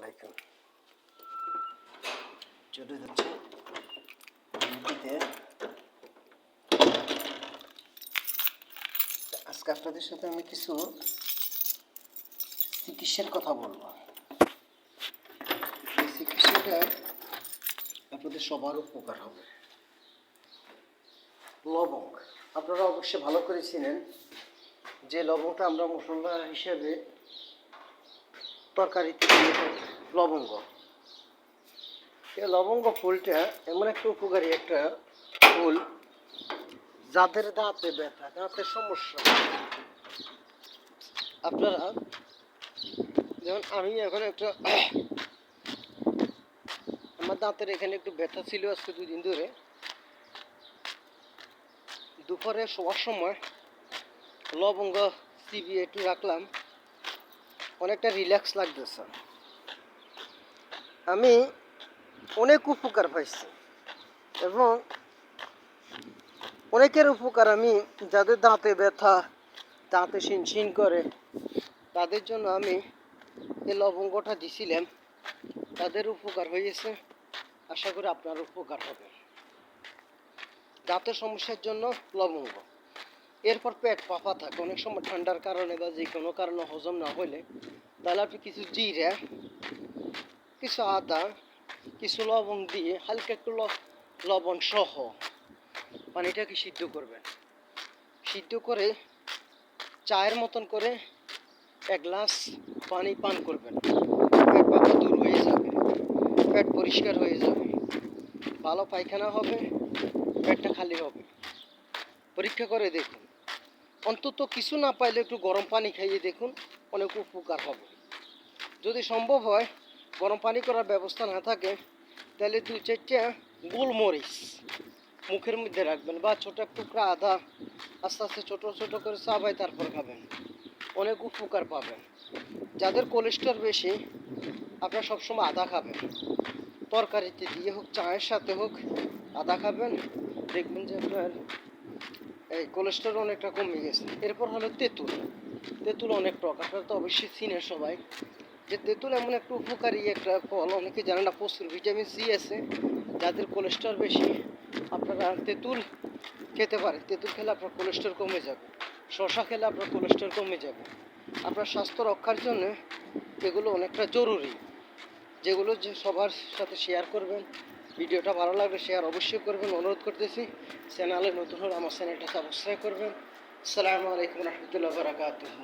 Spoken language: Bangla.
আলাইকুম। চলে যাচ্ছে। আজকে আপনাদের সাথে আমি কিছু চিকিৎসার কথা বলব। এই চিকিৎসাটা আপনাদের সবার উপকার হবে। লবঙ্গ আপনারা অবশ্যই ভালো করে চিনেন। যে লবঙ্গটা আমরা মশলা হিসেবে তরকারিতে লবঙ্গ। এই লবঙ্গ ফুলটা এমন একটা উপকারী একটা ফুল, যাদের দাঁতে ব্যথা দাঁতের সমস্যা। আপনারা, যেমন আমি এখন একটা, আমার দাঁতের এখানে একটু ব্যথা ছিল আজকে দুদিন ধরে। দুপুরে শোয়ার সময় লবঙ্গ চিবিয়ে একটু রাখলাম। অনেকটা রিল্যাক্স লাগতেছে। আমি অনেক উপকার পাইছি এবং অনেকের উপকার আমি যাদের দাঁতে ব্যথা, দাঁতে শিনশিন করে, তাদের জন্য আমি এই লবঙ্গটা দিছিলাম, তাদের উপকার হয়েছে আশা করি আপনার উপকার হবে। দাঁতের সমস্যার জন্য লবঙ্গ। এরপর পেট পাপা থাকে, অনেক সময় ঠান্ডার কারণে বা যে কোনো কারণে হজম না হলে তাহলে আপনি কিছু জিরা, কিছু আদা, কিছু লবণ দিয়ে হালকা একটু লবণ সহ পানিটাকে সিদ্ধ করবেন। সিদ্ধ করে চায়ের মতন করে এক গ্লাস পানি পান করবেন। পেট পাপা দূর হয়ে যাবে, পেট পরিষ্কার হয়ে যাবে, ভালো পায়খানা হবে, পেটটা খালি হবে। পরীক্ষা করে দেখুন। অন্তত কিছু না পাইলে একটু গরম পানি খাইয়ে দেখুন, অনেক উপকার হবে। যদি সম্ভব হয়, গরম পানি করার ব্যবস্থা না থাকে, তাহলে দু চারটা গোলমরিচ মুখের মধ্যে রাখবেন বা ছোটো টুকরা আদা, আস্তে আস্তে ছোট ছোট করে চাবাই তারপর খাবেন। অনেক উপকার পাবেন। যাদের কোলেস্ট্রল বেশি, আপনারা সবসময় আদা খাবেন। তরকারিতে দিয়ে হোক, চায়ের সাথে হোক, আদা খাবেন, দেখবেন যে আপনার এই কোলেস্ট্রল অনেকটা কমে গেছে। এরপর হলো তেঁতুল। তেঁতুল অনেক টক আপনারা তো অবশ্যই চিনেন সবাই। যে তেঁতুল এমন একটা উপকারী একটা ফল। অনেকে জানে না, প্রচুর ভিটামিন সি আছে, যাদের কোলেস্ট্রল বেশি। আপনারা তেঁতুল খেতে পারেন। তেঁতুল খেলে আপনার কোলেস্ট্রল কমে যাবে। শশা খেলে আপনার কোলেস্ট্রল কমে যাবে। আপনার স্বাস্থ্য রক্ষার জন্য এগুলো অনেকটা জরুরি। যেগুলো যে সবার সাথে শেয়ার করবেন। ভিডিওটা ভালো লাগলে শেয়ার অবশ্যই করবেন। অনুরোধ করতেছি চ্যানেলে নতুন হলে আমার চ্যানেলটা সাবস্ক্রাইব করবেন। আসসালামু আলাইকুম রহমতুল্লাহ বারাকাতুহু।